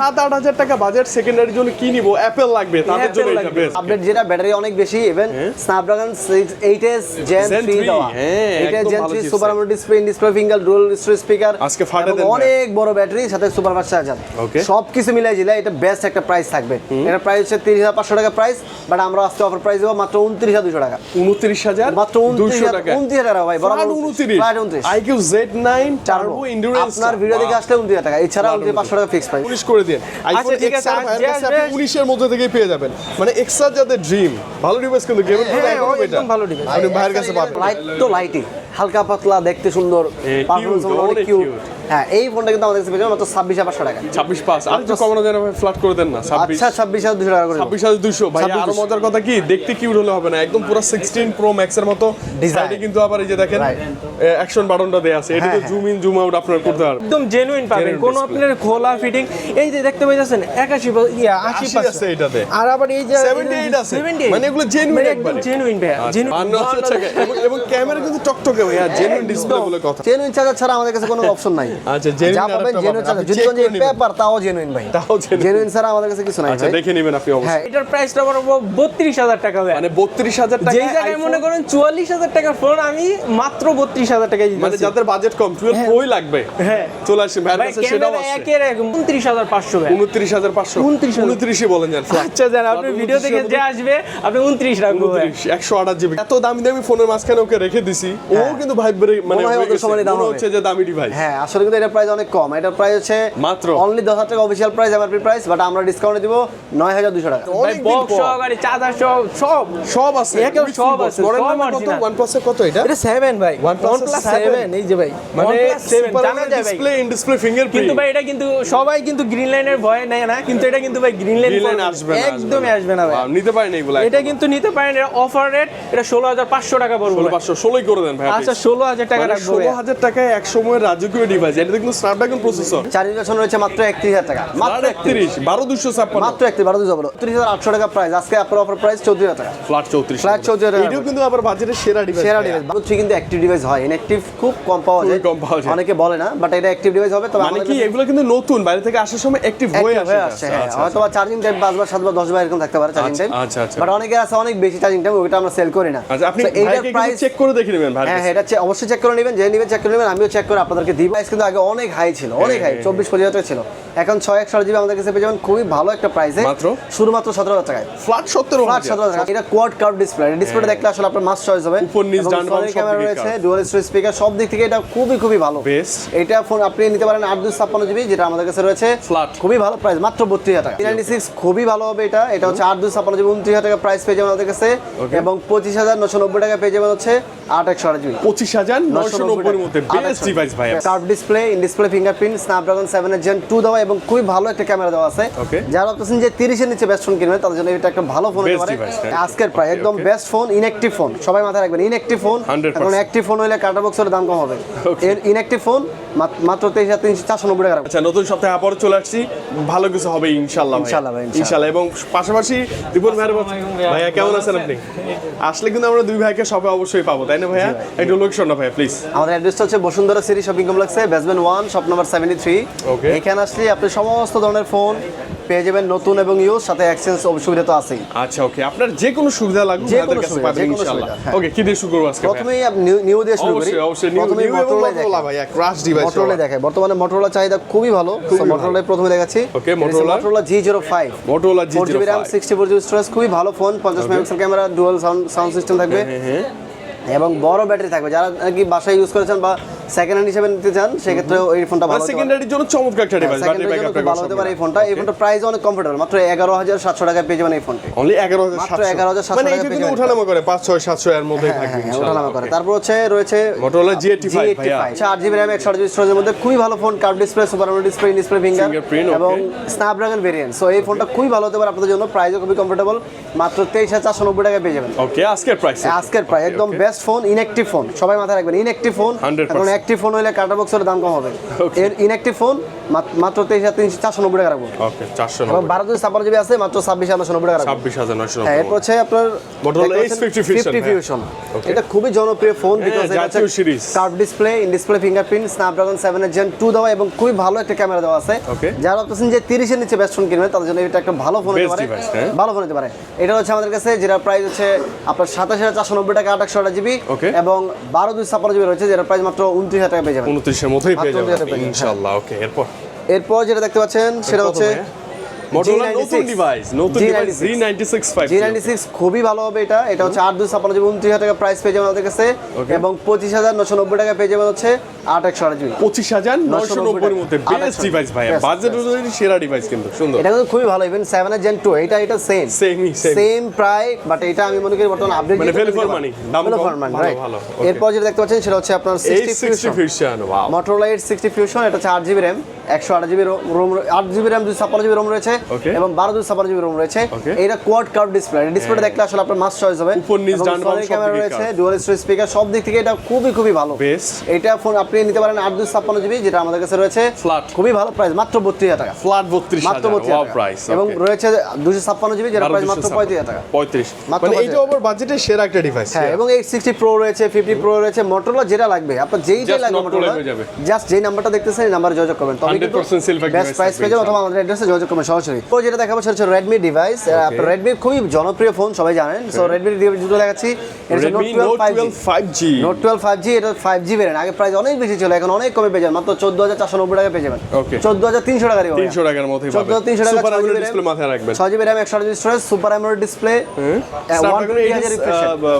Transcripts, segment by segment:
সাত আট হাজার টাকা বাজেট সেকেন্ডারির জন্য কি নিবো? অ্যাপেল লাগবে তাদের জন্য এটা বেস্ট আপডেট যেটা ব্যাটারি অনেক বেশি even Snapdragon 8s Gen Gen 3 three, দেওয়া। হ্যাঁ, 8s একদম জেন ভালো 3 super AMOLED display display finger dual speaker আজকে দেন অনেক বড় ব্যাটারি সাথে সুপার ফাস্ট চার্জার Okay. সব কিছু মিলাই দিলে এটা বেস্ট একটা প্রাইস থাকবে। এটা প্রাইস হচ্ছে 30500 টাকা প্রাইস বাট আমরা আজকে অফার প্রাইস দেবো মাত্র 29200 টাকা। উনত্রিশ হাজার মাত্র দুশো 29000 টাকা। 29000 টাকা ভাই বরাবর ফ্ল্যাট উনত্রিশ flat 29 iQOO Z nine turbo endurance আপনার ভিডিও দেখে আসলে 29000 টাকা। এছাড়া 29500 টাকা ফিক্স প্রাইস উনিশ করে দিন। আইফোন এক্স আর ফায়ার আপনি উনিশের মধ্যে থেকেই পেয়ে যাবেন। মানে এক্স আর যাদের ড্রিম ভালো ডিভাইস কিন্তু হ্যাঁ, একদম ভালো ডিভাইস আপনি ভাইয়ের কাছে পাবেন। লাইট তো লাইটই হালকা পাতলা দেখতে সুন্দর। হ্যাঁ এই ফোনটা কিন্তু আমাদের কাছে পেয়ে মাত্র 26500 টাকা। ছাব্বিশ পাঁচ আর একটু কমানো যায় না ফ্ল্যাট করে দেন না ছাব্বিশ। আচ্ছা 26200 টাকা করে ছাব্বিশ হাজার দুশো। ভাই আরও মজার কথা কি দেখতে কিউট হলে হবে না একদম পুরো সিক্সটিন প্রো ম্যাক্স এর মতো। কিন্তু আবার এই যে দেখেন অ্যাকশন বাটনটা দেয়া আছে হ্যাঁ, জুম ইন জুম আউট আপনার করতে পারবেন একদম জেনুইন পাবেন কোনো আপনার খোলা ফিটিং এই যে দেখতে পাইতেছেন একাশি ইয়া আশি আছে এটাতে। আর আবার এই যে 78 আছে। মানে এগুলো genuine মানে একদম জেনুইন ভাই হাজার এবং এবং ক্যামেরা কিন্তু টকটকে ভাই হ্যাঁ জেনুইন ডিসপ্লে বলে কথা। জেনুইন চার্জার ছাড়া আমাদের কাছে কোনো অপশন নাই। আচ্ছা, genuine যা পাবেন পাবেন। জেনুইন চার্জার আপনি যদি কোন যে করে নেবেন। পেপার তাও জেনুইন ভাই। তাও জেনুইন ছাড়া আমাদের কাছে কিছু নাই আচ্ছা দেখে নেবেন আপনি অবশ্যই। হ্যাঁ এটার প্রাইসটা বলব বত্রিশ টাকা ভাই মানে বত্রিশ হাজার টাকা যেই জায়গায় মনে করেন চুয়াল্লিশ হাজার টাকার ফোন আমি মাত্র বত্রিশ হাজার টাকায় মানে যাদের বাজেট কম টুয়েলভ প্রোই লাগবে। হ্যাঁ। চলে আসেন ভাই কাছে সেটাও আছে একের এক উনত্রিশ হাজার পাঁচশো ভাই উনত্রিশ হাজার পাঁচশো। 29,000 উনত্রিশই বলেন আচ্ছা জান আপনি ভিডিও দেখে যে আসবে আপনি জিবি এত দামি দামি ফোনের মাঝখানে ওকে রেখে দিছি। ও কিন্তু ভাই মানে হয় হয়ে ওদের গেছে। সমানই দাম হচ্ছে যে দামি ডিভাইস হ্যাঁ আসলে কিন্তু এটার প্রাইস অনেক কম। এটার প্রাইস হচ্ছে মাত্র? অনলি টাকা official price MRP price but আমরা ডিসকাউন্টে দিব নয় হাজার দুশো টাকা। ভাই বক্স সহকারে চার্জার সহ সব। সব আছে। একেও সব আছে, কত। OnePlus এর কত এটা? এটা সেভেন ভাই। OnePlus এই যে ভাই। মানে OnePlus জানা যায় ভাই। ডিসপ্লে ইন ডিসপ্লে ফিঙ্গারপ্রিন্ট কিন্তু ভাই এটা কিন্তু সবাই কিন্তু গ্রিন লাইনের ভয় নেয় না। কিন্তু এটা কিন্তু ভাই গ্রিন লাইন আসবে না, একদমই আসবে না ভাই। নিতে পারেন এগুলা এটা কিন্তু নিতে পারেন এটা অফার রেট এটা ষোলো হাজার পাঁচশো টাকা পড়বে ষোলো ভাই। পাঁচশো ষোলোই করে দেন ভাই আচ্ছা ষোলো হাজার টাকা রাখব ষোলো হাজার টাকায় এক সময়ের রাজকীয় ডিভাইস এটা কিন্তু স্ন্যাপড্রাগন প্রসেসর চার্জিং ভার্সন রয়েছে মাত্র একত্রিশ হাজার টাকা। মাত্র একত্রিশ বারো দুশো ছাপ্পান্ন। মাত্র একত্রিশ বারো দুশো বলো ত্রিশ হাজার আটশো টাকা প্রাইস আজকে আপনার অফার প্রাইস চৌত্রিশ হাজার টাকা। ফ্ল্যাট চৌত্রিশ Flat 34 টাকা। এটাও কিন্তু আবার বাজেটের সেরা ডিভাইস সেরা ডিভাইস বারো থ্রি কিন্তু অ্যাক্টিভ ডিভাইস হয়। ইনঅ্যাক্টিভ খুব কম পাওয়া যায়। কম পাওয়া যায়। অনেকে বলে না বাট এটা অ্যাক্টিভ ডিভাইস হবে তবে মানে কি এগুলো কিন্তু নতুন। বাইরে থেকে আসার সময় অ্যাক্টিভ হয়ে আসে হ্যাঁ হয়তো বা চার্জিং টাইম পাঁচ বার সাত বার দশ বার এরকম থাকতে পারে চার্জিং টাইম আচ্ছা, আচ্ছা। বাট অনেকে আছে অনেক বেশি চার্জিং টাইম ওটা আমরা সেল করি না। আচ্ছা আপনি So, এইটার প্রাইস চেক করে দেখে নেবেন ভাই হ্যাঁ হ্যাঁ, এটা অবশ্যই চেক করে নেবেন যে নেবেন চেক করে নেবেন আমিও চেক করে আপনাদেরকে দিব। কিন্তু আগে অনেক হাই ছিল অনেক হাই হ্যাঁ, চব্বিশ পঁচিশ হাজার টাকা ছিল। এখন ছয় একশো জিবি আমাদের কাছে পেয়ে যাবেন খুবই ভালো একটা প্রাইসে মাত্র? শুধুমাত্র সতেরো হাজার টাকায়। ফ্ল্যাট সত্তর ফ্ল্যাট সতেরো হাজার টাকা। এটা কোয়াড কার্ভ ডিসপ্লে ডিসপ্লেটা দেখলে আসলে আপনার মাস্ট চয়েস হবে। ক্যামেরা রয়েছে। ডুয়াল স্পিকার সব দিক থেকে এটা খুবই খুবই ভালো। এটা ফোন আপনি নিতে পারেন আট দুশো ছাপ্পান্ন জিবি যেটা আমাদের কাছে রয়েছে। Flat। খুবই ভালো প্রাইস মাত্র বত্রিশ হাজার টাকা। নাইনটি সিক্স খুবই ভালো হবে এটা। এটা হচ্ছে আট দুশো ছাপ্পান্ন জিবি উনত্রিশ হাজার টাকা প্রাইস পেয়ে যাবেন আমাদের কাছে। এবং পঁচিশ হাজার নশো নব্বই টাকা পেয়ে যাবেন হচ্ছে আট একশো আট জিবি। পঁচিশ হাজার নয়শো নব্বইয়ের মধ্যে বেস্ট ডিভাইস ভাই। Curve display in display fingerprint Snapdragon seven এর জেন টু দেওয়া এবং খুবই ভালো একটা ক্যামেরা দেওয়া আছে। যারা ভাবতেছেন যে তিরিশের নিচে বেস্ট ফোন কিনবেন তাদের জন্য এটা একটা ভালো ফোন হতে পারে। হ্যাঁ। আজকের প্রায় একদম বেস্ট ফোন ইনঅ্যাক্টিভ ফোন সবাই মাথায় রাখবেন ইনঅ্যাক্টিভ ফোন এখন অ্যাক্টিভ ফোন হলে কাটা বক্সের দাম কম হবে। এর ইনঅ্যাক্টিভ ফোন মাত্র তেইশ হাজার তিনশো চারশো নব্বই টাকা। আচ্ছা নতুন সপ্তাহে আবার চলে আসছি। ভালো কিছু হবে ইনশাল্লাহ ইনশাল্লাহ ইনশাল্লাহ। এবং পাশাপাশি দীপন ভাইয়ের ভাইয়া। কেমন আছেন আপনি? আসলে কিন্তু আমরা দুই ভাইকে সবে অবশ্যই পাবো তাই না ভাইয়া? একটু লোকেশন না ভাইয়া প্লিজ আমাদের অ্যাড্রেসটা হচ্ছে বসুন্ধরা সিটি শপিং কমপ্লেক্সে basement one shop number seventy three. এখানে আসলে আপনি সমস্ত ধরনের ফোন পেয়ে যাবেন নতুন এবং ইউজ সাথে এক্সচেঞ্জ সুবিধা তো আছেই। আচ্ছা ওকে আপনার যে কোনো সুবিধা লাগবে যে কোনো সুবিধা, যে কোনো সুবিধা, হ্যাঁ। ওকে কি দিয়ে শুরু করব আজকে? প্রথমেই আপনি নিউ- দিয়ে শুরু করি। অবশ্যই অবশ্যই নিউ প্রথমেই এবং Motorola মোটরোলা ভাইয়া ক্রাশ ডিভাইস মোটরোলা দেখায় বর্তমানে মোটরোলা চাহিদা খুবই ভালো। মোটরোলা প্রথমে দেখাচ্ছি। Motorola। Motorola Motorola G four GB RAM sixty four GB storage খুবই ভালো ফোন পঞ্চাশ megapixel camera dual sound sound system থাকবে। হ্যাঁ এবং বড় ব্যাটারি থাকবে। যারা নাকি বাসায় ইউজ করেছেন বা সেকেন্ড হ্যান্ড হিসেবে নিতে চান সেক্ষেত্রেও এই ফোনটা ভালো হতে পারে। সেকেন্ডারির জন্য চমৎকার একটা ডিভাইস ব্যাটারি ব্যাকআপ ভালো হতে পারে এই ফোনটা এই ফোনটা প্রাইস অনেক কমফোর্টেবল মাত্র এগারো হাজার সাতশো টাকায় পেয়ে যাবেন এই ফোনটি অনলি এগারো হাজার মাত্র 11,700 মানে টাকা এটা পেয়ে কিন্তু ওঠানামা করে পাঁচ ছয় সাতশো এর মধ্যে হ্যাঁ থাকবে হ্যাঁ ওঠানামা করে। তারপর হচ্ছে রয়েছে জিবি র্যাম একশো স্টোরেজের মধ্যে খুবই ভালো phone curve display super display display finger এবং স্ন্যাপড্রাগন ভেরিয়েন্ট সো এই ফোনটা খুবই ভালো হতে পারে আপনাদের জন্য প্রাইসও খুবই কমফোর্টেবল মাত্র তেইশ হাজার চারশো নব্বই টাকা পেয়ে যাবেন। ওকে আজকের প্রাইস আজকের প্রায় একদম বেস্ট ফোন ইনঅ্যাক্টিভ ফোন সবাই মাথায় রাখবেন ইনঅ্যাক্টিভ ফোন 100% এখন অ্যাক্টিভ ফোন হলে কার্টার বক্সের দাম কম হবে। এর ইনঅ্যাক্টিভ ফোন মাত্র তেইশ হাজার তিনশো চারশো নব্বই টাকা রাখব। ওকে চারশো বারো দুই ছাপ্পান্ন জিবি আছে মাত্র ছাব্বিশ হাজার নশো নব্বই টাকা ছাব্বিশ হাজার নয়শো হ্যাঁ এরপর হচ্ছে আপনার H50 Fusion, হ্যাঁ। ফিউশন এটা খুবই জনপ্রিয় phone because curve display in display fingerprint Snapdragon seven Gen two দেওয়া এবং খুবই ভালো একটা ক্যামেরা দেওয়া আছে। যারা ভাবতেছেন যে তিরিশের নিচে বেস্ট ফোন কিনবেন তাদের জন্য এটা একটা ভালো ফোন হতে পারে। হ্যাঁ। ভালো ফোন হতে পারে। এটা হচ্ছে আমাদের কাছে যেটা প্রাইস হচ্ছে আপনার সাতাশ হাজার চারশো নব্বই টাকা আট জিবি এবং বারো দুই ছাপ্পান্ন জিবি রয়েছে যেটা প্রাইস মাত্র উনত্রিশ হাজার টাকা পেয়ে যাবেন। উনত্রিশের মতোই পেয়ে যাবেন ইনশাআল্লাহ ওকে এরপর? এরপর যেটা দেখতে পাচ্ছেন সেটা হচ্ছে মোটরোলা G96 নতুন ডিভাইস নতুন device G96 G ninety six five G ninety six খুবই ভালো হবে এটা। এটা হচ্ছে আট দুই ছাপ্পান্ন জিবি উনত্রিশ হাজার টাকা প্রাইস পেয়ে যাবেন আমাদের কাছে। এবং পঁচিশ হাজার নশো নব্বই টাকা পেয়ে যাবেন হচ্ছে আট একশো আট জিবি পঁচিশ হাজার নয়শো নব্বইয়ের মধ্যে বেস্ট ডিভাইস ভাই বাজেট অনুযায়ী সেরা ডিভাইস কিন্তু সুন্দর। এটা কিন্তু খুবই ভালো ইভেন সেভেন জেন টু এটা এটা সেম Same-ই, সেম প্রায় বাট এটা আমি মনে করি বর্তমানে আপডেট মানে value for money, দাম কম, ভালো, ভালো। এরপর যেটা দেখতে পাচ্ছেন সেটা হচ্ছে আপনার এই sixty sixty fusion wow Motorola eight sixty fusion এটা হচ্ছে আট জিবি র্যাম একশো আট জিবি রোম আট জিবি র্যাম দুই ছাপ্পান্ন জিবি রোম রয়েছে এবং বারো দুই ছাপ্পান্ন জিবি রোম রয়েছে। এটা কোয়াড ডিসপ্লে ডিসপ্লেটা দেখলে আসলে আপনার চয়েস হবে। ক্যামেরা রয়েছে। ডুয়াল স্পিকার সব দিক থেকে এটা খুবই খুবই ভালো। এটা ফোন আপনি নিতে পারেন আট ছাপ্পান্ন জিবি যেটা আমাদের কাছে রয়েছে। খুবই ভালো প্রাইস মাত্র বত্রিশ হাজার টাকা। ফ্ল্যাট বত্রিশ মাত্র বত্রিশ প্রাইস এবং রয়েছে দুশো ছাপ্পান্ন জিবি যেটা প্রাইস মাত্র পঁয়ত্রিশ হাজার টাকা। পঁয়ত্রিশ। মানে এইটা সেরা একটা ডিভাইস হ্যাঁ এবং এইট সিক্সটি প্রো রয়েছে ফিফটি প্রো রয়েছে মোটরোলা যেটা লাগবে। আপনার Just লাগবে মোটরোলা জাস্ট যেই নাম্বারটা দেখতেছেন এই নাম্বারে যোগাযোগ করবেন। তবে 100% self-active বেস্ট প্রাইস পেয়ে যাবেন অথবা আমাদের অ্যাড্রেসে যোগাযোগ করবেন সরাসরি। তো যেটা দেখাবো সেটা হচ্ছে রেডমি ডিভাইস আপনার খুবই জনপ্রিয় ফোন সবাই জানেন। সো ডিভাইস দেখাচ্ছি এটা এটা ভেরিয়েন্ট আগে প্রাইস অনেক বেশি ছিল এখন অনেক কমে পেয়ে যাবেন। মাত্র চোদ্দ হাজার চারশো নব্বই টাকা পেয়ে যাবেন। Okay. চোদ্দ হাজার টাকা দিব তিনশো টাকার মধ্যেই চোদ্দ টাকা সুপার ডিসপ্লে মাথায় রাখবেন। GB storage super AMOLED display one twenty হাজার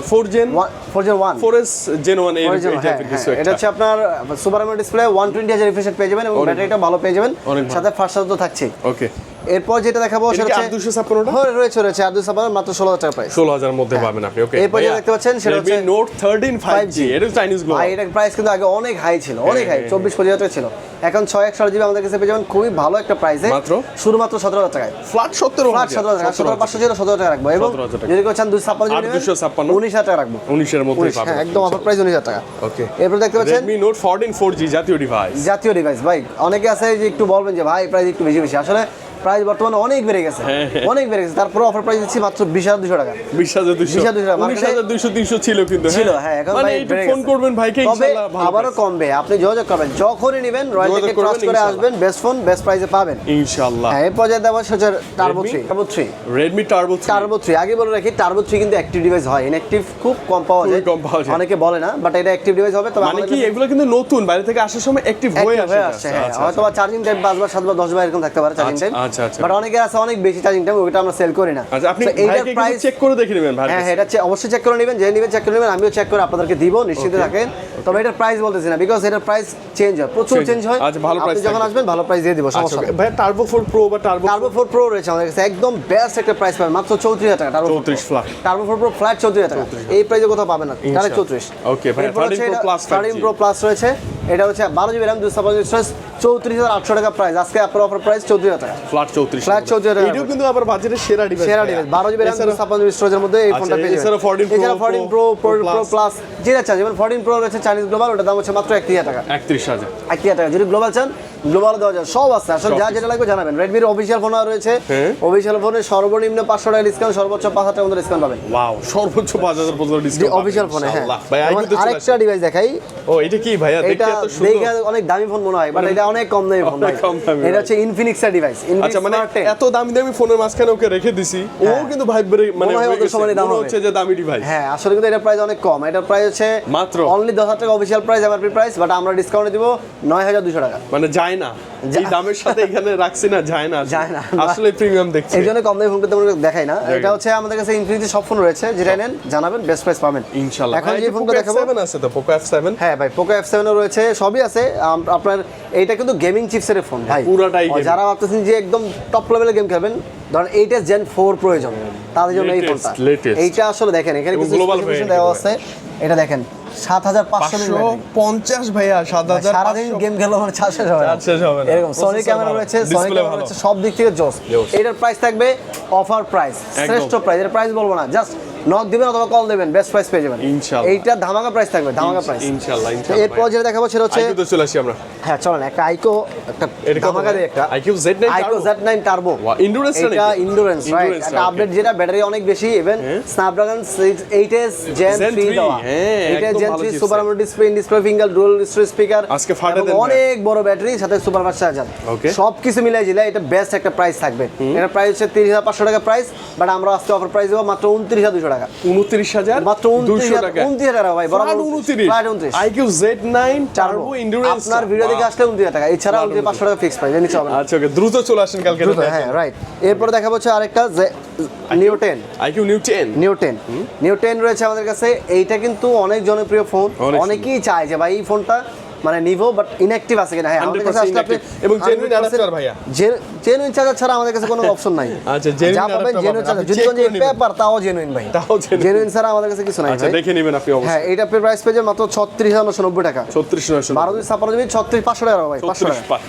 four Gen four zero one four S Gen one এই Original, হ্যাঁ, টাইপের কিছু হ্যাঁ। এটা হচ্ছে আপনার super AMOLED display one twenty হাজার রিফ্রেশ পেয়ে যাবেন এবং ব্যাটারিটা ভালো পেয়ে যাবেন। সাথে ফার্স্ট চার্জ তো থাকছে ওকে এরপর যেটা দেখাবো সেটা হচ্ছে 856 হ্যাঁ, রয়েছে রয়েছে আর দুশো ছাপ্পান্ন মাত্র ষোলো হাজার টাকা প্রাইস ষোলো হাজার মধ্যে পাবেন আপনি ওকে হ্যাঁ। এরপর যেটা দেখতে পাচ্ছেন সেটা হচ্ছে note thirteen five G 5G এটা চাইনিজ প্রাইস কিন্তু আগে অনেক হাই ছিল অনেক হাই হ্যাঁ, চব্বিশ পঁচিশ হাজার টাকা ছিল। এখন জিবি আমাদের কাছে পেয়ে যাবেন খুবই ভালো একটা প্রাইসে মাত্র? শুধুমাত্র সতেরো হাজার টাকায়। ফ্ল্যাট ফ্ল্যাট সতেরো টাকা সতেরো পাঁচশো ছিল সতেরো টাকা রাখব। এবং যদি করছেন দুই ছাপ্পান্ন আর 256 উনিশ হাজার টাকা রাখব। উনিশের মধ্যে উনিশ, পাবেন। হ্যাঁ একদম অফার প্রাইস উনিশ হাজার টাকা। ওকে এরপর দেখতে পাচ্ছেন নোট ফোরটিন ফোর জি জাতীয় ডিভাইস জাতীয় ডিভাইস ভাই অনেকে আছে যে একটু বলবেন যে ভাই প্রাইস একটু বেশি বেশি। আসলে প্রাইস বর্তমানে অনেক বেড়ে গেছে। হ্যাঁ, হ্যাঁ। অনেক বেড়ে গেছে। তারপরে অফার প্রাইস দিচ্ছি মাত্র বিশ হাজার দুশো টাকা। বিশ হাজার দুশো। 20,200 উনিশ হাজার দুশো তিনশো ছিল কিন্তু ছিল হ্যাঁ এখন মানে ভাই একটু ফোন করবেন ভাইকে তবে ইনশাআল্লাহ ভালো আবারও কমবে। আপনি যোগাযোগ করবেন। যখনই নেবেন রয়্যাল টেকে ট্রাস্ট করে আসবেন বেস্ট ফোন বেস্ট প্রাইসে পাবেন। ইনশাআল্লাহ হ্যাঁ এরপর যে দেওয়া সেটা turbo? Three turbo three Redmi turbo turbo three আগে বলে রাখি টার্বো থ্রি কিন্তু অ্যাক্টিভ ডিভাইস হয়। ইনঅ্যাক্টিভ খুব কম পাওয়া যায়। কম পাওয়া যায়। অনেকে বলে না বাট এটা অ্যাক্টিভ ডিভাইস হবে তবে মানে কি এগুলো কিন্তু নতুন। বাইরে থেকে আসার সময় অ্যাক্টিভ হয়ে আসে। হ্যাঁ হয়তো চার্জিং টাইম পাঁচ বার সাত বার দশ বার এরকম থাকতে পারে চার্জিং আচ্ছা, টাইম আচ্ছা, আচ্ছা। বাট অনেকে আছে অনেক বেশি চার্জিং টাইম ওইটা আমরা সেল করি না। আচ্ছা আপনি ভাইকে প্রাইস চেক করে দেখে নেবেন ভাই হ্যাঁ হ্যাঁ এটা অবশ্যই চেক করে নেবেন যে নেবেন চেক করে নেবেন আমিও চেক করে আপনাদেরকে দিব নিশ্চিত থাকেন। তবে এটার প্রাইস বলতেছি না বিকজ এটার প্রাইস চেঞ্জ হয় প্রচুর চেঞ্জ হয়। আচ্ছা, ভালো price যখন আসবেন ভালো প্রাইস দিয়ে দিব আচ্ছা সমস্যা ভাই টার্বো ফোর প্রো বা টার্বো টার্বো ফোর প্রো রয়েছে আমাদের কাছে একদম বেস্ট একটা প্রাইস পাবেন মাত্র চৌত্রিশ হাজার টাকা টার্বো চৌত্রিশ flat turbo four pro flat চৌত্রিশ হাজার টাকা। এই প্রাইসে কোথাও পাবেন না ডাইরেক্ট চৌত্রিশ। Okay, ভাই, 13 Pro Plus 5G thirteen pro plus রয়েছে এটা হচ্ছে বারো জিবি র্যাম দুশো পঁচিশ স্টোরেজ চৌত্রিশ হাজার আটশো টাকা প্রাইস আজকে আপনার অফার প্রাইস চৌত্রিশ হাজার টাকা। ফ্ল্যাট চৌত্রিশ Flat 34 টাকা। এটাও কিন্তু আবার বাজেটের সেরা ডিভাইস সেরা ডিভাইস বারো জিবি র্যাম ছাপ্পান্ন জিবি স্টোরেজের মধ্যে এই ফোনটা পেয়ে এছাড়া 14 Pro, এছাড়া ফোরটিন প্রো প্রো প্লাস যেটা চান যেমন ফোরটিন প্রো রয়েছে চাইনিজ গ্লোবাল ওটার দাম হচ্ছে মাত্র একত্রিশ হাজার টাকা। একত্রিশ হাজার। একত্রিশ হাজার টাকা। যদি গ্লোবাল চান গ্লোবাল দেওয়া যায়। সব আছে। আসলে যা যেটা লাগবে জানাবেন। রেডমির অফিসিয়াল ফোন রয়েছে। হ্যাঁ। অফিসিয়াল ফোনে সর্বনিম্ন পাঁচশো টাকা ডিসকাউন্ট সর্বোচ্চ পাঁচ হাজার টাকা ডিসকাউন্ট পাবেন। ওয়াও সর্বোচ্চ পাঁচ হাজার পর্যন্ত ডিসকাউন্ট অফিসিয়াল ফোনে হ্যাঁ। আরেকটা ডিভাইস দেখাই। ও এটা কি ভাইয়া? এটা দেখতে এত সুন্দর। অনেক দামি ফোন মনে হয় বাট এটা অনেক কম দামি ফোন ভাই। কম দামি, এটা। হচ্ছে ডিভাইস আচ্ছা মানে এত দামি দামি ফোনের মাঝখানে ওকে রেখে দিছি ও হ্যাঁ। কিন্তু ভাই মানে দাম হচ্ছে যে দামি ডিভাইস হ্যাঁ আসলে কিন্তু এটা প্রাইস অনেক কম। এটার প্রাইস হচ্ছে মাত্র? অনলি দশ হাজার টাকা official price MRP price but আমরা ডিসকাউন্টে দিব নয় হাজার দুশো টাকা। মানে যায় না। এই দামের সাথে এখানে রাখছি না যায় না যায় না। আসলে প্রিমিয়াম দেখছি। এই জন্য কম দামি ফোনটা তেমন দেখাই না। এটা হচ্ছে আমাদের কাছে ইনফিনিটি সব ফোন রয়েছে। যেটা নেন জানাবেন বেস্ট প্রাইস পাবেন। ইনশাআল্লাহ। এখন যে ফোনটা দেখাবো F7 আছে তো পোকো এফ সেভেন হ্যাঁ ভাই পোকো এফ সেভেনও রয়েছে সবই আছে। আপনার এইটা কিন্তু গেমিং চিপসের ফোন ভাই। পুরাটাই যারা ভাবতেছেন যে একদম টপ লেভেলের গেম খেলবেন ধরেন এইটা জেন ফোর প্রয়োজন। তাদের জন্য এই ফোনটা এইটা আসলে দেখেন এখানে কিছু দেওয়া আছে। এটা দেখেন। সাত হাজার পাঁচশো পঞ্চাশ ভাইয়া সাত হাজার সারাদিন গেম খেলো মানে চার্জ শেষ হবে শেষ হবে এরকম সোনি ক্যামেরা রয়েছে সোনি ক্যামেরা রয়েছে সব দিক থেকে জোস। এটার প্রাইস থাকবে অফার প্রাইস। শ্রেষ্ঠ প্রাইস এর প্রাইস বলব না জাস্ট নক দিবেন অথবা কল দেবেন বেস্ট প্রাইস পেয়ে যাবেন। ইনশাআল্লাহ। এইটা ধামাকা প্রাইস থাকবে ধামাকা প্রাইস ইনশাআল্লাহ ইনশাআল্লাহ এরপর যেটা দেখাবো সেটা হচ্ছে আইকিউ চলে আসি আমরা। হ্যাঁ চলেন একটা আইকো একটা ধামাকা দিয়ে একটা IQ Z9 iQOO Turbo? Z9 turbo এটা? ইন্ডুরেন্স রাইট আপডেট যেটা ব্যাটারি অনেক বেশি even Snapdragon 8s Gen Gen 3 3, দেওয়া। হ্যাঁ, এটা একদম Gen 3 super AMOLED display in display finger dual speaker আজকে ফাটে দেন অনেক বড় ব্যাটারি সাথে সুপার ফাস্ট চার্জার Okay. সব কিছু মিলাই জিলা এটা বেস্ট একটা প্রাইস থাকবে। এটা প্রাইস হচ্ছে 30500 টাকা প্রাইস বাট আমরা আজকে অফার প্রাইস দেবো মাত্র 29200 টাকা। উনত্রিশ হাজার মাত্র দুশো 29 টাকা। 29 টাকা ভাই বরাবর Flat 29 Flat 29 iQOO Z nine turbo endurance আপনার ভিডিও দেখে আসলে 29 টাকা। এছাড়া 500 টাকা ফিক্স প্রাইস নিচে হবে না। আচ্ছা ওকে দ্রুত চলে আসেন কালকে হ্যাঁ রাইট এরপরে দেখা হচ্ছে আরেকটা new ten iQOO new ten new ten new ten রয়েছে আমাদের কাছে। এইটা কিন্তু অনেক জনপ্রিয় ফোন অনেকেই চায় যে ভাই এই ফোনটা মানে নিভো বাট ইনঅ্যাক্টিভ আছে কিনা? হ্যাঁ আমাদের কাছে আসলে আপনি এবং genuine adapter ভাইয়া। জেনুইন চার্জার ছাড়া আমাদের কাছে কোনো অপশন নাই। আচ্ছা, genuine যা পাবেন। জেনুইন চার্জার যদি কোন পেপার তাও জেনুইন ভাই। তাও। জেনুইন ছাড়া আমাদের কাছে কিছু নাই আচ্ছা দেখে নেবেন আপনি অবশ্যই হ্যাঁ অবশ্যই। এইটা প্রাইস পেয়ে মাত্র ছত্রিশ হাজার নশো নব্বই টাকা। ছত্রিশ নয়শো বারো দুই ছাপ্পান্ন জিবি ছত্রিশ পাঁচশো টাকা ভাই পাঁচশো ছত্রিশ টাকা পাঁচ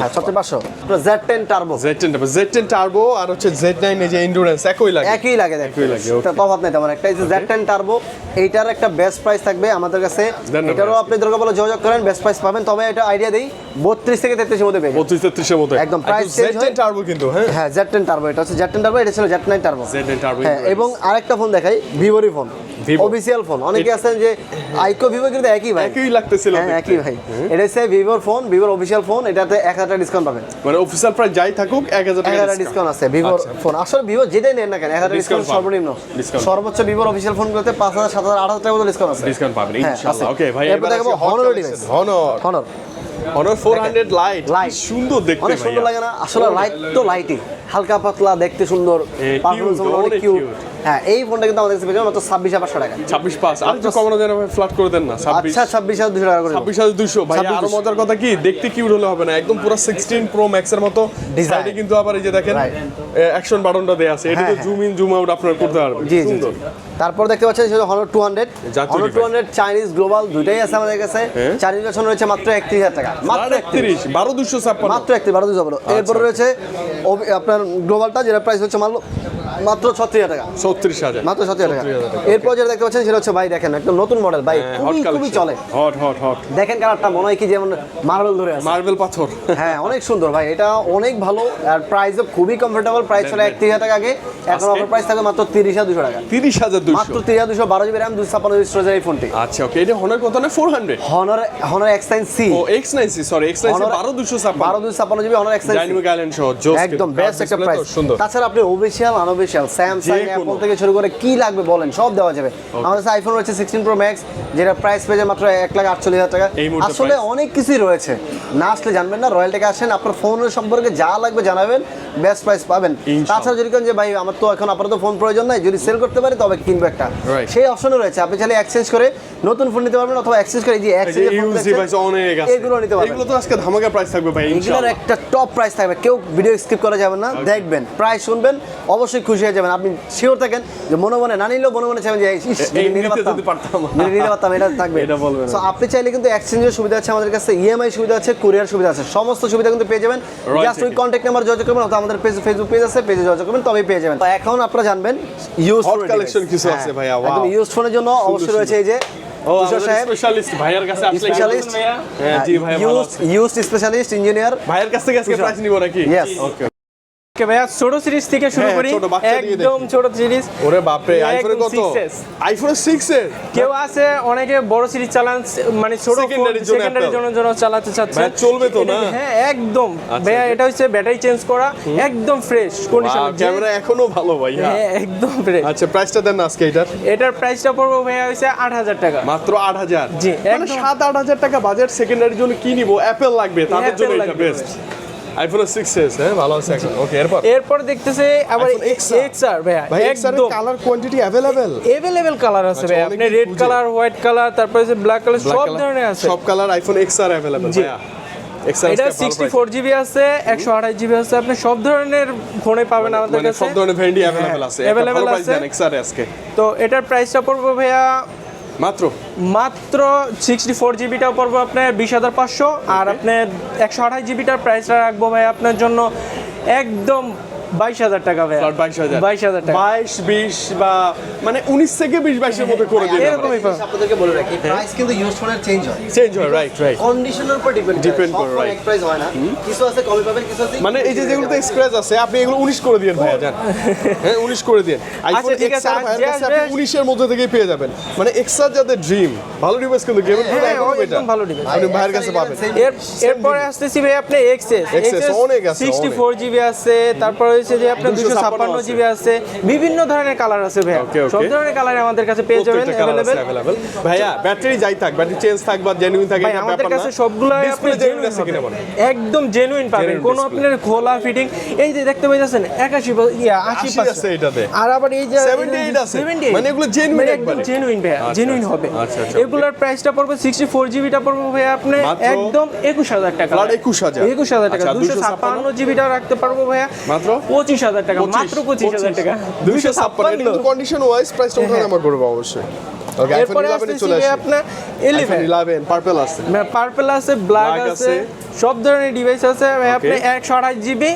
হ্যাঁ ছত্রিশ পাঁচশো। Z ten turbo Z ten Z ten turbo আর হচ্ছে জেড নাইন যে এন্ডুরেন্স একই লাগে। একই লাগে দেখ একই লাগে, এটা তফাৎ নেই তেমন একটা। এই যে জেড টেন টার্বো এইটার একটা বেস্ট প্রাইস থাকবে আমাদের কাছে। এটারও আপনি দরকার বলে যোগাযোগ করেন বেস্ট প্রাইস পাবেন তবে এটা আইডিয়া দেই বত্রিশ থেকে তেত্রিশের মধ্যে পেয়ে যাবেন। বত্রিশ তেত্রিশের মতো একদম price জেড টেন টার্বো কিন্তু হ্যাঁ। হ্যাঁ জেড টেন টার্বো এটা হচ্ছে জেড টেন টার্বো এটা ছিল Z nine turbo Z9 Turbo হ্যাঁ এবং আরেকটা ফোন দেখাই ভিভোরই ফোন। অফিসিয়াল ফোন অনেকে আছেন যে আইকো ভিভো কিন্তু একই ভাই। একই লাগতেছিল হ্যাঁ একই ভাই। এটা হচ্ছে ভিভোর ফোন ভিভোর অফিসিয়াল ফোন এটাতে এক হাজার ডিসকাউন্ট পাবেন। মানে অফিসিয়াল প্রাইস যাই থাকুক এক হাজার টাকা ডিসকাউন্ট আছে ভিভোর আচ্ছা। ফোন আসলে ভিভো যেটাই নেন না কেন এক হাজার ডিসকাউন্ট সর্বনিম্ন। সর্বোচ্চ ভিভোর অফিসিয়াল ফোনগুলোতে পাঁচ হাজার সাত হাজার আট হাজার টাকা মতো ডিসকাউন্ট আছে। ডিসকাউন্ট পাবেন হ্যাঁ, ইনশাআল্লাহ ওকে ভাই এরপর দেখাবো Honor device। Honor Honor Honor 400 lite lite সুন্দর দেখতে অনেক সুন্দর। লাগে না? আসলে লাইট তো লাইটই হালকা পাতলা দেখতে সুন্দর। হ্যাঁ এই ফোনটা কিন্তু আমাদের কাছে পেয়ে মাত্র ছাব্বিশ হাজার পাঁচশো টাকা। 26 পাস আর একটু কমানো যায় না ভাই ফ্ল্যাট করে দেন না আচ্ছা ছাব্বিশ হাজার দুশো টাকা করে ছাব্বিশ হাজার দুশো ভাই আরও মজার কথা কি দেখতে কিউট হলে হবে না একদম পুরো সিক্সটিন প্রো ম্যাক্স এর মতো। কিন্তু আবার এই যে দেখেন অ্যাকশন বাটনটা দেয়া আছে এটা হ্যাঁ, জুম ইন জুম আউট আপনারা করতে পারবেন। জি সুন্দর। তারপর দেখতে পাচ্ছেন সেটা Honor two hundred device। Two hundred Chinese global দুইটাই আছে আমাদের কাছে। হ্যাঁ। চাইনিজ ভার্সন রয়েছে মাত্র একত্রিশ হাজার টাকা। মাত্র একত্রিশ বারো দুশো মাত্র একটি বারো দুশো। এরপরে রয়েছে অভি- আপনার গ্লোবালটা যেটা প্রাইস হচ্ছে মাত্র মাত্র ছত্রিশ টাকা। ছত্রিশ হাজার। মাত্র ছত্রিশ টাকা। এরপর যেটা দেখতে পাচ্ছেন সেটা হচ্ছে ভাই দেখেন একদম নতুন মডেল ভাই খুবই খুবই চলে। হট হট হট দেখেন কালারটা মনে হয় কি যেমন মার্বেল ধরে আছে। মার্বেল পাথর। হ্যাঁ অনেক সুন্দর ভাই এটা অনেক ভালো আর প্রাইসও খুবই কমফোর্টেবল প্রাইস ছিল একত্রিশ টাকা আগে এখন অফার প্রাইস থাকবে মাত্র তিরিশ হাজার দুশো টাকা। তিরিশ হাজার মাত্র তিরিশ হাজার দুশো বারো জিবি র্যাম দুশো ছাপ্পান্ন জিবি স্টোরেজের এই ফোনটি আচ্ছা ওকে এটা হনার কত না? Four hundred Honor Honor X nine C ও X nine C sorry X nine C বারো দুশো বারো ছাপ্পান্ন দুশো ছাপ্পান্ন GB Honor X nine dynamic island সহ একদম বেস্ট একটা প্রাইস তাছাড়া আপনি অফিসিয়াল আনঅফিসিয়াল স্যামসাং অ্যাপল থেকে শুরু করে কি লাগবে বলেন সব দেওয়া যাবে। আমাদের কাছে আইফোন রয়েছে সিক্সটিন প্রো ম্যাক্স যেটা প্রাইস মাত্র এক লাখ আটচল্লিশ হাজার টাকা। আসলে অনেক কিছুই রয়েছে। না আসলে জানবেন না রয়্যাল থেকে আসেন আপনার ফোনের সম্পর্কে যা লাগবে জানাবেন বেস্ট প্রাইস পাবেন। তাছাড়া যদি যে ভাই আমার তো এখন আপাতত ফোন প্রয়োজন নাই যদি সেল করতে পারি তবে কিনবো একটা. সেই অপশনও রয়েছে। আপনি চাইলে এক্সচেঞ্জ করে নতুন ফোন নিতে পারবেন অথবা এক্সচেঞ্জ করে যে এক্সচেঞ্জ ইউজ ডিভাইস অনেক আছে। এগুলো নিতে পারবেন। এগুলো তো আজকে ধামাকা প্রাইস থাকবে ভাই এগুলোর ইনশাআল্লাহ। একটা টপ প্রাইস থাকবে। কেউ ভিডিও স্কিপ করা যাবে না। দেখবেন প্রাইস শুনবেন অবশ্যই খুশি হয়ে যাবেন। আপনি শিওর থাকেন যে মনে মনে না নিলেও মনে মনে চাইবেন যে নিতে পারতাম, নিতে পারতাম এটা থাকবে। এটা বলবেন। So, আপনি চাইলে কিন্তু এক্সচেঞ্জের সুবিধা আছে আমাদের কাছে ইএমআই সুবিধা আছে কুরিয়ার সুবিধা আছে। সমস্ত সুবিধা কিন্তু পেয়ে যাবেন। জাস্ট ওই। কন্ট্যাক্ট নাম্বার যোগাযোগ করবেন অথবা আমাদের পেজ ফেসবুক পেজ আছে পেজে যোগাযোগ করবেন তবেই পেয়ে যাবেন। তো এখন আপনারা জানবেন ইউজ collection কিছু আছে wow. ইউজ ফোনের জন্য অবশ্যই রয়েছে এই যে স্পেশালিস্ট ভাইয়ের কাছে আসলে স্পেশালিস্ট হ্যাঁ জি ভাই ইউজ স্পেশালিস্ট ইঞ্জিনিয়ার ভাইয়ের কাছ থেকে আজকে প্রাইস নিব নাকি. ওকে ওকে ভাইয়া ছোট সিরিজ থেকে শুরু হ্যাঁ, করি। একদম ছোট সিরিজ ওরে বাপরে আইফোনে কত? 6S আইফোনে 6 এর? কেউ আছে অনেকে বড় সিরিজ চালান মানে ছোট Secondary জন্য জন্য জন্য চালাতে চাচ্ছে। চলবে তো না? হ্যাঁ একদম। আচ্ছা, ভাইয়া এটা হচ্ছে ব্যাটারি চেঞ্জ করা একদম ফ্রেশ কন্ডিশন ক্যামেরা এখনও ভালো ভাই হ্যাঁ একদম ফ্রেশ আচ্ছা প্রাইসটা দেন আজকে এটার। এটার প্রাইসটা পড়বে ভাইয়া আট হাজার টাকা। মাত্র আট হাজার। জি, মানে একদম। সাত আট হাজার টাকা বাজেট সেকেন্ডারির জন্য কি নিবো? অ্যাপেল লাগবে তাদের জন্য এটা বেস্ট আইফোন সিক্স এস হ্যাঁ? ভালো আছে এখন। ওকে এরপর? এরপর দেখতেছে আবার XR ভাইয়া ভাই এক্সআর একদম। Colour quantity available available colour আছে আচ্ছা, ভাই আপনি রেড কালার হোয়াইট কালার তারপরে যে ব্ল্যাক কালার সব ধরনের আছে। সব কালার আইফোন অ্যাভেলেবল জি। ভাইয়া। এটা সিক্সটি ফোর জিবি আছে একশো আঠাশ জিবি আছে আপনি সব ধরনের ফোনে পাবেন আমাদের মানে কাছে। সব ধরনের ভ্যারাইটি অ্যাভেলেবল আছে। প্রাইস আছে। তো এটার প্রাইসটা পড়বে ভাইয়া মাত্র? মাত্র সিক্সটি ফোর জিবিটা পড়ব আপনার বিশ হাজার পাঁচশো আর আপনার একশো আঠাশ জিবিটার প্রাইসটা রাখব ভাই আপনার জন্য একদম বাইশ হাজার টাকা ভাই বাইশ হাজার। বাইশ হাজার টাকা। বাইশ বিশ বা মানে উনিশ থেকে বিশ বাইশের মধ্যে করে দিন এরকমই। আপনাদেরকে বলে রাখি প্রাইস কিন্তু ইউজ ফোনের চেঞ্জ হয়। চেঞ্জ হয় রাইট রাইট কন্ডিশনের উপর ডিপেন্ড Depend করে. এক প্রাইস হয় না। কিছু আছে কমে পাবেন কিছু আছে মানে এই যে যেগুলোতে স্ক্র্যাচ আছে আপনি এগুলো উনিশ করে দিন ভাইয়া যান। হ্যাঁ উনিশ করে আইফোন আচ্ছা, এক্সআর আর ভাইয়ের কাছে আপনি আসবে- উনিশের মধ্যে থেকেই পেয়ে যাবেন। মানে এক্সআর যাদের ড্রিম ভালো ডিভাইস কিন্তু গেমের হ্যাঁ, একদম ভালো device। আপনি ভাইয়ের কাছে পাবেন। এর এরপরে আসতেছি ভাই আপনি এক্সএস XS অনেক আছে, সিক্সটি ফোর জিবি আছে তারপর হচ্ছে যে আপনার দুশো 256 ছাপ্পান্ন জিবি আছে বিভিন্ন ধরনের কালার আছে ভাই okay. সব ধরনের কালার আমাদের কাছে পেয়ে যাবেন অ্যাভেলেবল ভাইয়া ব্যাটারি যাই থাক ব্যাটারি চেঞ্জ থাক বা জেনুইন থাকে ভাই এটা আমাদের কাছে সবগুলো ডিসপ্লে জেনুইন আছে কিনা বলেন? একদম জেনুইন পাবেন। কোনো আপনার খোলা ফিটিং এই যে দেখতে পাইতেছেন একাশি ইয়া 80 আছে এটাতে। আর আবার এই যে 78 আছে। মানে এগুলো genuine মানে একদম জেনুইন ভাই আচ্ছা, জেনুইন আচ্ছা, হবে। আচ্ছা, আচ্ছা, এগুলোর প্রাইসটা পড়বে সিক্সটি ফোর জিবিটা পড়বে ভাই আপনি একদম একুশ হাজার টাকা। Flat 21,000 একুশ হাজার টাকা। আচ্ছা, দুশো 256 ছাপ্পান্ন। জিবিটা রাখতে পারব ভাইয়া। মাত্র? পঁচিশ হাজার টাকা মাত্র পঁচিশ হাজার টাকা। দুইশো ছাপ্পান্ন এটা কিন্তু কন্ডিশন ওয়াইজ প্রাইসটা ওঠা নামা করবে অবশ্যই এরপরে 11 আসতেছি চলে ভাই আসে। আপনার আইফোন এলিভেন 11 পার্পল আছে। পার্পল আছে ব্ল্যাক আছে। সব ধরনের ডিভাইস আছে। ভাই আপনি একশো আঠাশ জিবি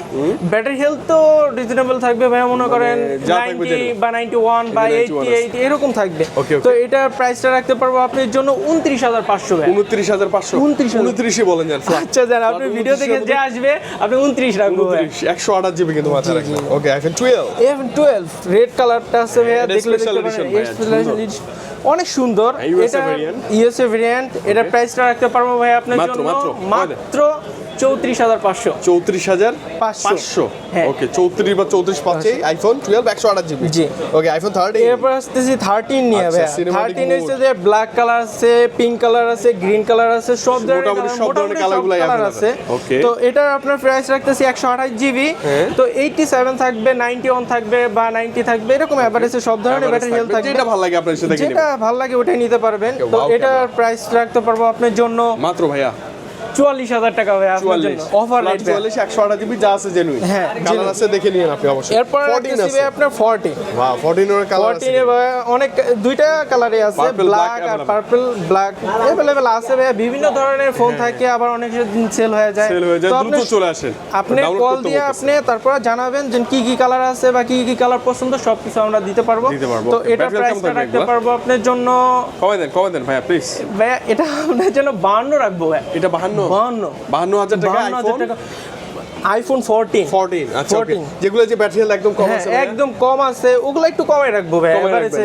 ব্যাটারি হেলথ তো রিজনেবল থাকবে ভাই মনে করেন মানে নাইনটি যেরকম। বা নাইনটি ওয়ান বা 91 এইটি আছে। এইট এরকম থাকবে. তো এটার প্রাইসটা রাখতে পারব আপনার জন্য উনত্রিশ হাজার পাঁচশো ভাই উনত্রিশ হাজার পাঁচশো। 29,000 বলেন যান আচ্ছা জান আপনি ভিডিও দেখে যে আসবে আপনি উনত্রিশ রাখব ভাই উনত্রিশ একশো আঠাশ জিবি কিন্তু মাথায় রাখবেন। Okay iPhone twelve F twelve red কালারটা আছে ভাইয়া দেখলে দেখতে পারেন। অনেক সুন্দর। এটা। ইউএসএ ভেরিয়েন্ট এটা প্রাইসটা রাখতে পারব ভাই আপনার জন্য। মাত্র, মাত্র চৌত্রিশ হাজার পাঁচশো। চৌত্রিশ হাজার পাঁচশো। হ্যাঁ। ওকে চৌত্রিশ বা চৌত্রিশ পাঁচে আইফোন টুয়েলভ একশো আঠাশ জিবি জি। ওকে আইফোন থার্টি এরপর আসতেছি থার্টিন নিয়ে ভাই থার্টিন হচ্ছে যে ব্ল্যাক কালার আছে পিঙ্ক কালার আছে গ্রিন কালার আছে সব ধরনের সব ধরনের মোটামুটি colour গুলাই colour available। আছে। Okay. তো এটা আপনার প্রাইস রাখতেছি একশো আঠাশ জিবি হ্যাঁ। তো এইটটি সেভেন থাকবে নাইনটি ওয়ান থাকবে বা নাইনটি থাকবে এরকম অ্যাভারেজে সব ধরনের ব্যাটারি হেলথ থাকবে। যেটা ভালো লাগে আপনার সাথে যেটা ভালো লাগে ওটাই নিতে পারবেন। তো এটার প্রাইস রাখতে পারব আপনার জন্য মাত্র ভাইয়া। চুয়াল্লিশ হাজার টাকা ভাই চুয়াল্লিশ। অফার রেট চুয়াল্লিশ একশো আঠাশ জিবি যা আছে জেনুইন হ্যাঁ, কালার। আছে দেখে নিন আপনি অবশ্যই। এরপর আছে। আপনার ফর্টি বাহ ফোরটিন এর কালার আছে অনেক দুইটা কালারে আছে ব্ল্যাক আর পার্পল ব্ল্যাক অ্যাভেলেবেল আছে ভাই বিভিন্ন ধরনের ফোন থাকে আবার অনেক দিন সেল হয়ে যায়। সেল হয়ে যায় দ্রুত চলে আসেন আপনি কল দিয়ে আপনি তারপর জানাবেন যে কি কি কালার আছে বা কি কি কালার পছন্দ সব কিছু আমরা দিতে পারব। তো এটা প্রাইসটা রাখতে পারব আপনার জন্য। কমাই দেন কমাই দেন ভাইয়া প্লিজ ভাইয়া এটা আপনার জন্য বাহান্ন রাখব ভাই। এটা বাহান্ন বাহান্ন। বাহান্ন। হাজার টাকা। আইফোন টাকা আইফোন ফোরটিন ফোরটিন আচ্ছা যেগুলো যে ব্যাটারি একদম কম হ্যাঁ আছে একদম কম আছে ওগুলো একটু কমে রাখব ভাই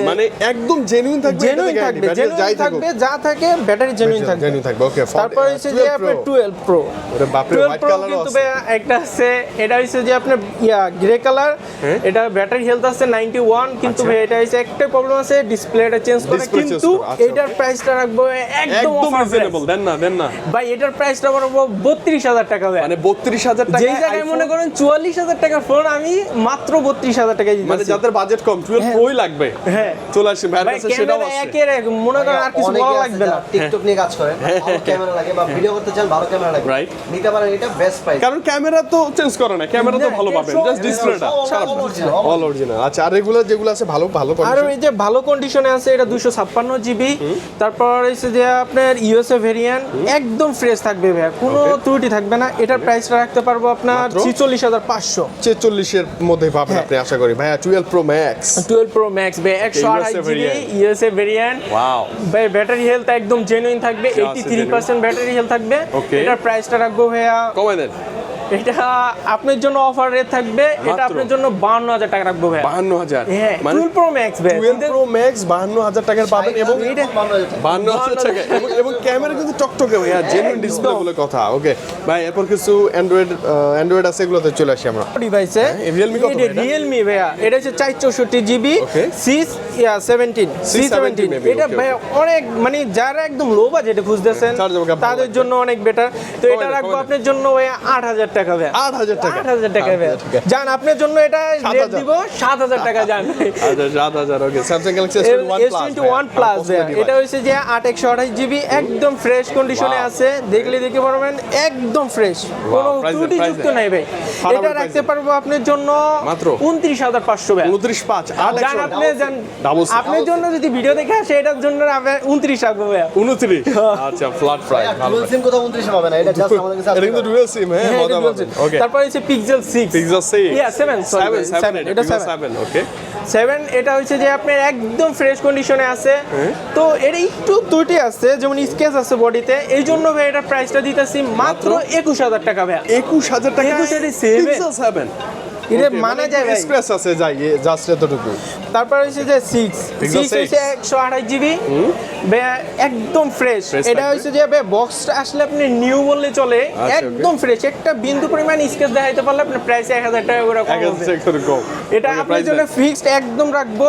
মানে একদম জেনুইন থাকবে জেনুইন থাকবে জেনুইন থাকবে যা থাকে ব্যাটারি জেনুইন থাকবে। জেনুইন থাকবে ওকে তারপর হচ্ছে যে আপনার টুয়েলভ প্রো ওরে টুয়েলভ white প্রো কিন্তু আছে। একটা আছে এটা হচ্ছে যে আপনার ইয়া গ্রে কালার হ্যাঁ? এটা ব্যাটারি হেলথ আছে নাইনটি ওয়ান কিন্তু ভাই এটা হচ্ছে একটা প্রবলেম আছে ডিসপ্লেটা চেঞ্জ করে কিন্তু আচ্ছা, এটার. প্রাইসটা রাখব একদম অফার দেন না দেন না। ভাই এটার প্রাইসটা রাখব বত্রিশ হাজার টাকা ভাই। মানে বত্রিশ হাজার টাকা যেই জায়গায় মনে করেন চুয়াল্লিশ হাজার টাকার ফোন আমি মাত্র বত্রিশ হাজার টাকায় মানে যাদের বাজেট কম টুয়েলভ হ্যাঁ। প্রোই লাগবে। হ্যাঁ। চলে আসে ভাই সেটাও একের এক মনে করেন আর কিছু বলা লাগবে না। টিকটক নিয়ে কাজ করেন ক্যামেরা লাগে বা ভিডিও করতে চান ভালো ক্যামেরা লাগে। Right. নিতে পারেন এটা বেস্ট প্রাইস কারণ ক্যামেরা তো চেঞ্জ করে না ক্যামেরা তো ভালো পাবেন জাস্ট ডিসপ্লেটা অল অরিজিনাল আচ্ছা আর রেগুলার যেগুলো আছে ভালো ভালো আর। এই যে ভালো কন্ডিশনে আছে এটা দুশো ছাপ্পান্ন জিবি তারপর হচ্ছে যে আপনার ইউএসএ ভেরিয়েন্ট একদম ফ্রেশ থাকবে ভাইয়া কোনো ত্রুটি থাকবে না। এটার প্রাইসটা রাখতে পারব আপনার মাত্র? ছিচল্লিশ হাজার পাঁচশো ছেচল্লিশের মধ্যে পাবেন হ্যাঁ। আপনি আশা করি ভাইয়া twelve pro max twelve pro max ভাই একশো USA আঠাশ জিবি variant। ইউএসএ ভেরিয়েন্ট ওয়াও ভাই ব্যাটারি হেলথ একদম জেনুইন থাকবে আছে eighty three genuine। Percent battery health থাকবে. এটার প্রাইসটা রাখব ভাইয়া কমাই দেন এটা আপনার জন্য অফার রেট থাকবে এটা আপনার জন্য বান্ন হাজার টাকা রাখব হ্যাঁ মানে টুয়েলভ প্রো ম্যাক্স ভাই। টুয়েলভ প্রো ম্যাক্স বাহান্ন হাজার টাকার পাবেন এবং এটা- বাহান্ন হাজার টাকা। এবং- ক্যামেরা কিন্তু টকটকে ভাইয়া জেনুইন ডিসপ্লে বলে কথা ওকে ভাই এরপর কিছু অ্যান্ড্রয়েড অ্যান্ড্রয়েড আছে এগুলোতে চলে আসি আমরা। ডিভাইসে হ্যাঁ, Realme কত ভাই রিয়েলমি ভাইয়া। এটা হচ্ছে চার চৌষট্টি GB Okay. Yeah seventeen C 617 seventeen এটা okay, ভাইয়া অনেক মানে যারা একদম লো বাজেটে খুঁজতেছেন তাদের জন্য অনেক বেটার তো এটা রাখব আপনার জন্য ভাইয়া আট হাজার টাকা ভাইয়া। আট হাজার টাকা। আট হাজার টাকা টাকা। যান আপনার জন্য এটা রেট দিব সাত হাজার টাকা যান। আচ্ছা সাত হাজার okay Samsung Galaxy S twenty one plus এটা হচ্ছে যে আট একশো আঠাশ জিবি একদম ফ্রেশ কন্ডিশনে আছে। দেখলে দেখতে পারবেন একদম ফ্রেশ কোনো ত্রুটি যুক্ত নাই ভাই। এটা রাখতে পারব আপনার জন্য মাত্র? উনত্রিশ হাজার পাঁচশো ভাই উনত্রিশ পাঁচ আট যান আপনি যান। আপনার জন্য যদি ভিডিও দেখে আসে এটার জন্য উনত্রিশ রাখব ভাইয়া। উনত্রিশ? আচ্ছা ফ্ল্যাট প্রাইস কোথাও 29 পাবে না এটা জাস্ট আমাদের কাছে এটা কিন্তু ডুয়াল সিম হ্যাঁ তারপর হচ্ছে Pixel six Pixel 6 Yeah, seven, 7 7 এটা 7 ওকে সেভেন এটা হচ্ছে যে আপনার একদম ফ্রেশ কন্ডিশনে আছে। তো এর একটু ত্রুটি আছে যেমন স্কেচ আছে বডিতে এই জন্য ভাই এটা প্রাইসটা দিতেছি মাত্র একুশ হাজার টাকা ভাই 21000 টাকা 21,000 seven। পিক্সেল 7 এটা মানা যায় স্ক্র্যাচ আছে যাই জাস্ট এতটুকু তারপর হচ্ছে যে সিক্স সিক্স হচ্ছে একশো আঠাশ জিবি একদম ফ্রেশ এটা হচ্ছে যে বক্সটা আসলে আপনি নিউ বললে চলে। একদম ফ্রেশ একটা বিন্দু পরিমাণ স্কেচ দেখাইতে পারলে আপনার প্রাইস এক হাজার টাকা করে কম এটা আপনার জন্য ফিক্সড একদম রাখব।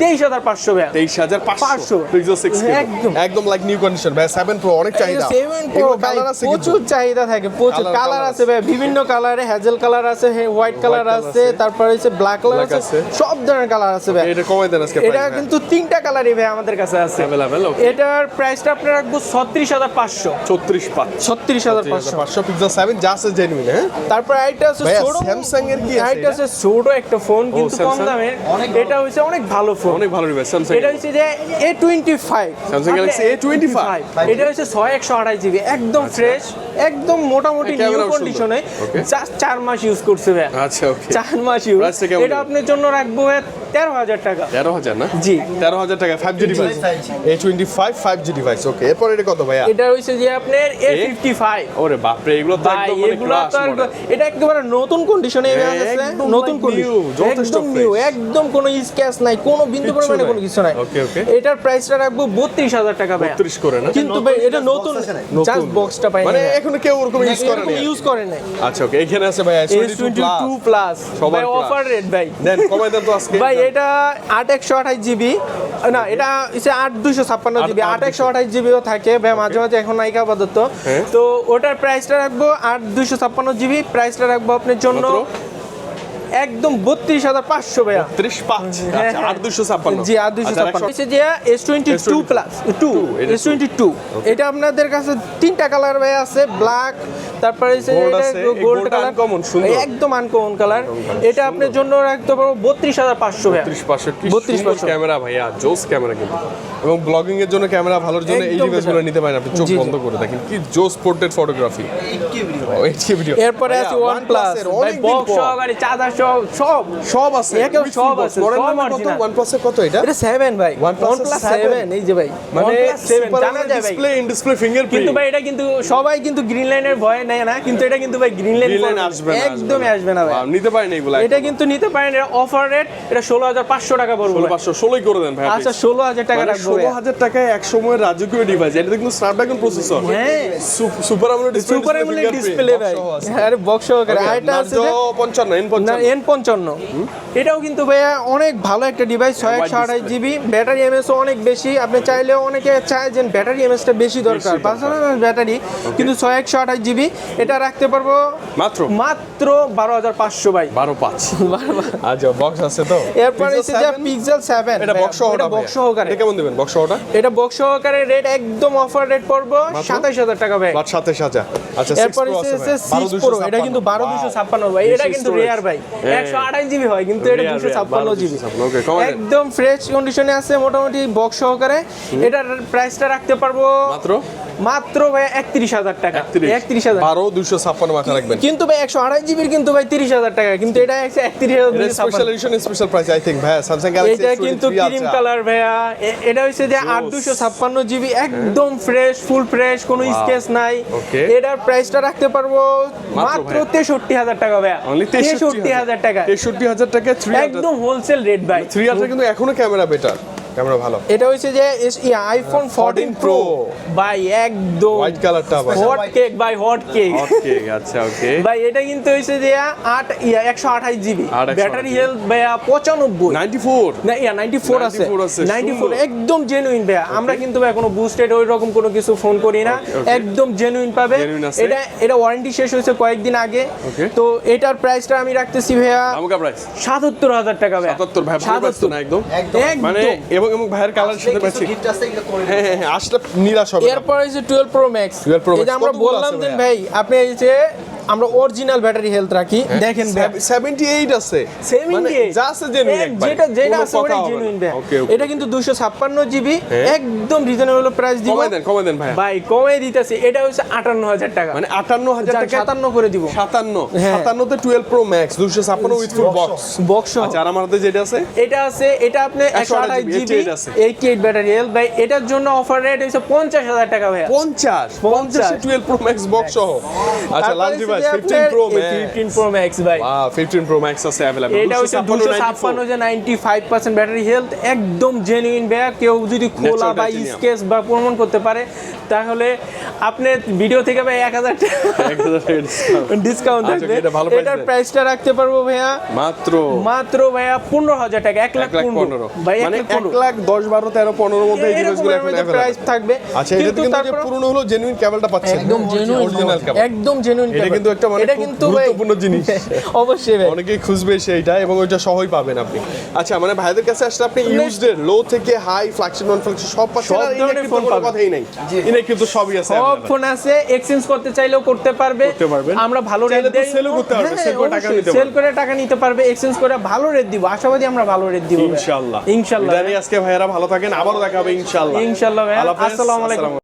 তেইশ হাজার পাঁচশো ভাই 23500 500 পিক্সেল 6 একদম। একদম লাইক নিউ কন্ডিশন ভাই 7 প্রো অনেক চাহিদা। সেভেন এগুলো কালার আছে প্রচুর চাহিদা থাকে প্রচুর কালার আছে ভাই বিভিন্ন কালারে হ্যাজেল কালার আছে হোয়াইট কালার আছে আছে। তারপর হচ্ছে ব্ল্যাক কালার আছে আছে। সব ধরনের কালার আছে ভাই এটা কমাই দেন আজকে এটা কিন্তু তিনটা কালারই ভাই আমাদের কাছে আছে। এটার প্রাইসটা আপনার রাখব ছত্রিশ হাজার পাঁচশো। 36 পাঁচ ছত্রিশ হাজার পাঁচশো। 500 পিক্সেল 7 জাস্ট জেনুইন হ্যাঁ? তারপর আরেকটা আছে ছোট Samsung এর কি আছে? আছে ছোট একটা ফোন কিন্তু কম? এটা হচ্ছে অনেক ভালো ফোন। অনেক ভালো রিভাইস স্যামসাং এটা হচ্ছে যে A twenty five Samsung Galaxy A25 এটা হচ্ছে ছয় একশো আঠাশ জিবি একদম ফ্রেশ একদম মোটামুটি নিউ। কন্ডিশনে। জাস্ট চার মাস ইউজ করছে ভাই আচ্ছা ওকে চার মাস ইউজ এটা আপনার জন্য রাখব ভাই তেরো হাজার টাকা। 13000 না? জি। 13000 টাকা 5G device A25 5G device okay এরপর এটা কত ভাইয়া? এটা হচ্ছে যে আপনার এ? ফিফটি ফাইভ ওরে বাপ রে এগুলো তো একদম মানে এগুলো ক্লাস তো এটা একেবারে নতুন কন্ডিশনে নতুন কন্ডিশন যথেষ্ট একদম নিউ একদম কোনো স্ক্যাচ নাই কোনো বিন্দু পরিমাণে কোনো কিছু নাই। Okay, okay। এটার প্রাইসটা রাখব বত্রিশ হাজার টাকা ভাই 32 করে না? কিন্তু ভাই এটা নতুন জাস্ট বক্সটা পাই মানে এখনও কেউ ওরকম ইউজ করে না ইউজ করে নাই। আচ্ছা ওকে এখানে আছে ভাই S S22 twenty plus two ভাই অফার রেট ভাই। দেন কমাই দেন তো আজকে। ভাই এটা আট একশো আঠাশ জিবি না এটা দুশো ছাপ্পান্ন জিবি আট আট একশো আঠাশ জিবিও থাকে। ভাই মাঝে মাঝে এখন নাইকা আপাতত। হ্যাঁ। তো ওটার প্রাইসটা রাখব আট দুশো ছাপ্পান্ন জিবি প্রাইসটা রাখব আপনার জন্য? একদম বত্রিশ হাজার পাঁচশো ভাইয়া। 30 পাঁচ। আট দুশো ছাপ্পান্ন। জি আর আচ্ছা, ছাপ্পান্ন হচ্ছে যে S twenty two plus two S twenty two এটা আপনাদের কাছে তিনটা কালার ভাইয়া আছে ব্ল্যাক তারপরে গোল্ড কালার সুন্দর। একদম আনকমন কালার এটা আপনার জন্য রাখতে পারব বত্রিশ হাজার পাঁচশো 32 পাঁচশো কি 32 সুন্দর পাঁচশো। ক্যামেরা ভাইয়া জোস ক্যামেরা কিন্তু। এবং ব্লগিং এর জন্য ক্যামেরা ভালোর জন্য এই ডিভাইসগুলো নিতে পারেন আপনি চোখ। বন্ধ করে দেখেন কি জোস পোর্ট্রেট ফটোগ্রাফি এরপরে আছে ওয়ান প্লাস বক্স সহকারে চার্জার সব সব। সব আছে। একেও সব আছে, মডেল সব কত? original। OnePlus এর কত এটা? এটা সেভেন ভাই। One plus? সেভেন এই যে ভাই। মানে সেভেন জানা যায় ভাই। ডিসপ্লে ইন ডিসপ্লে ফিঙ্গারপ্রিন্ট কিন্তু ভাই এটা কিন্তু সবাই কিন্তু গ্রিন লাইনের ভয় নেয় না কিন্তু এটা কিন্তু ভাই গ্রিন লাইন আসবে না, একদমই আসবে না ভাই। নিতে পারেন এগুলো এটা কিন্তু নিতে পারেন এটা অফার রেট এটা ষোলো হাজার পাঁচশো টাকা পড়বে। ষোলো ভাই। পাঁচশো ষোলোই করে দেন ভাই আচ্ছা ষোলো হাজার টাকা রাখব ষোলো ভাই। হাজার টাকায় এক সময় রাজকীয় ডিভাইস এটা কিন্তু স্ন্যাপড্রাগন প্রসেসর হ্যাঁ। Super AMOLED display super display ভাই। আরে বক্স সহকারে আছে যে পঞ্চান্ন এন না পঞ্চান্ন। এন পঞ্চান্ন এটাও কিন্তু ভাইয়া অনেক ভালো একটা ডিভাইস ছয় একশো আঠাশ display। জিবি ব্যাটারি এমএস অনেক বেশি। আপনি চাইলেও অনেকে চায় যে ব্যাটারি এমএসটা বেশি দরকার। দরকার। পার্সোনাল ব্যাটারি কিন্তু ছয় একশো আঠাশ জিবি এটা রাখতে পারব মাত্র? মাত্র বারো হাজার পাঁচশো ভাই। বারো পাঁচ। আচ্ছা বক্স আছে তো? এরপর এসে যে পিক্সেল সেভেন এটা বক্স বক্স সহকারে এটা কেমন দিবেন বক্স এটা বক্স সহকারে রেট একদম অফার রেট পড়ব সাতাশ হাজার টাকা ভাই। বাট সাথে সাজা আচ্ছা এরপর সিক্স প্রো এটা কিন্তু বারো দুশো ছাপ্পান্ন ভাই। এটা কিন্তু রেয়ার ভাই। হ্যাঁ। একশো আঠাশ জিবি হয় কিন্তু এটা দুশো ছাপ্পান্ন জিবি 256 okay, কমাই দেন। একদম ফ্রেশ কন্ডিশনে আছে মোটামুটি বক্স সহকারে। এটার প্রাইসটা রাখতে পারব মাত্র? মাত্র ভাই একত্রিশ হাজার টাকা। একত্রিশ হাজার বারো দুশো ছাপ্পান্ন মাথা রাখবেন। কিন্তু ভাই একশো আড়াই জিবির কিন্তু ভাই তিরিশ হাজার টাকা কিন্তু এটা একশো একত্রিশ হাজার special edition special price I think ভাই স্যামসাং গ্যালাক্সি এটা কিন্তু ক্রিম কালার ভাইয়া। এটা হচ্ছে যে আট দুশো ছাপ্পান্ন জিবি একদম ফ্রেশ ফুল ফ্রেশ কোনো স্কেচ নাই. এটার প্রাইসটা রাখতে পারব মাত্র মাত্র তেষট্টি হাজার টাকা ভাইয়া। তেষট্টি হাজার। টাকা। তেষট্টি হাজার টাকা একদম হোলসেল রেট ভাই। থ্রি হাজার কিন্তু এখনও ক্যামেরা বেটার ক্যামেরা ভালো। এটা হচ্ছে যে আইফোন ফোরটিন প্রো Pro। ভাই একদম হোয়াইট কালারটা হট কেক ভাই হট কেক ওকে আচ্ছা ওকে ভাই এটা কিন্তু যে আট ইয়া একশো আঠাশ জিবি। ব্যাটারি হেলথ ভাইয়া পঁচানব্বই। নাইনটি ফোর না ইয়া 94 আছে। 94 আছে, 94 সুন্দর। একদম জেনুইন ভাইয়া। আমরা কিন্তু ভাই কোনো বুস্টেড ওই রকম কোনো কিছু ফোন করি না. একদম জেনুইন পাবে। এটা এটা ওয়ারেন্টি শেষ হয়েছে কয়েকদিন আগে। তো এটার প্রাইসটা আমি রাখতেছি ভাইয়া আমুকা প্রাইস সাতাত্তর হাজার টাকা ভাইয়া। সাতাত্তর ভাই ভালো পাচ্ছ না একদম। একদম। মানে একদম এবং এবং ভাইয়ের কালার সাথে করে হ্যাঁ হ্যাঁ হ্যাঁ আসলে নিরাশ হবে এরপর এই যে টুয়েলভ প্রো ম্যাক্স 12 প্রো এই যে আমরা বললাম দেন যে ভাই আপনি এই যে আমরা অরিজিনাল ব্যাটারি হেলথ রাখি। দেখেন 78 আছে। 78 মানে যা আছে জেনুইন যেটা যেটা আছে ওটাই জেনুইন এটা কিন্তু 256 জিবি। হ্যাঁ। একদম রিজনেবল প্রাইস দিব। কমাই দেন কমাই দেন ভাই ভাই কমে দিতেছি। এটা হচ্ছে 58000 টাকা। মানে 58000 টাকা 57 করে দিব। 57 হ্যাঁ। 57 তে 12 pro max 256 with full box box আচ্ছা আর হাতে যেটা আছে? এটা আছে এটা আপনি 128 128 জিবি 88 ব্যাটারি হেলথ ভাই এটার জন্য অফার রেট হচ্ছে 50000 টাকা ভাই 50 50 এ 12 প্রো ম্যাক্স বক্স সহ। আচ্ছা last Device 15 pro max 15 pro max ভাই ওয়াও 15 প্রো ম্যাক্স আছে अवेलेबल এটা হচ্ছে 256 যে 95% ব্যাটারি হেলথ একদম জেনুইন ব্যাগ কেউ যদি খোলা Natural বা titanium। স্কেচ বা প্রমাণ করতে পারে তাহলে আপনি ভিডিও থেকে ভাই 1000 টাকা ডিসকাউন্ট আচ্ছা, থাকবে এটা ভালো price এটার দেন। প্রাইসটা রাখতে পারবো ভাইয়া মাত্র মাত্র ভাইয়া 15000 টাকা 1 লাখ 1 লাখ 15 15 ভাই 1 মানে লাখ 1 15 লাখ 10 12 13 15 এর মধ্যে এই ডিভাইসগুলো এখন প্রাইস अवेलेबल থাকবে আচ্ছা এটা কিন্তু যে তারপর- পুরনো হলো জেনুইন কেবলটা পাচ্ছেন একদম জেনুইন অরিজিনাল কেবল একদম জেনুইন এটা কিন্তু একটা মানে এটা কিন্তু গুরুত্বপূর্ণ জিনিস। অবশ্যই ভাই। অনেকেই খুঁজবে সেইটা এবং ওইটা সহই পাবেন আপনি। আচ্ছা মানে ভাইদের কাছে আসলে আপনি লো থেকে হাই নন সব পাচ্ছেন সব ধরনের ফোন পাবেন। কথাই নাই। সবই আছে সব ফোন আছে এক্সচেঞ্জ করতে চাইলেও করতে পারবে। করতে পারবেন। আমরা ভালো রেট দেই। sell ও করতে পারবে, sell করে টাকা নিতে সেল করে টাকা নিতে পারবে এক্সচেঞ্জ করে ভালো রেট দিব। আশাবাদী আমরা ভালো রেট দিব। ইনশাআল্লাহ। ইনশাআল্লাহ আজকে ভাইয়েরা ভালো থাকেন আবারও দেখা হবে ইনশাআল্লাহ। ইনশাআল্লাহ ভাই। আসসালামু আলাইকুম।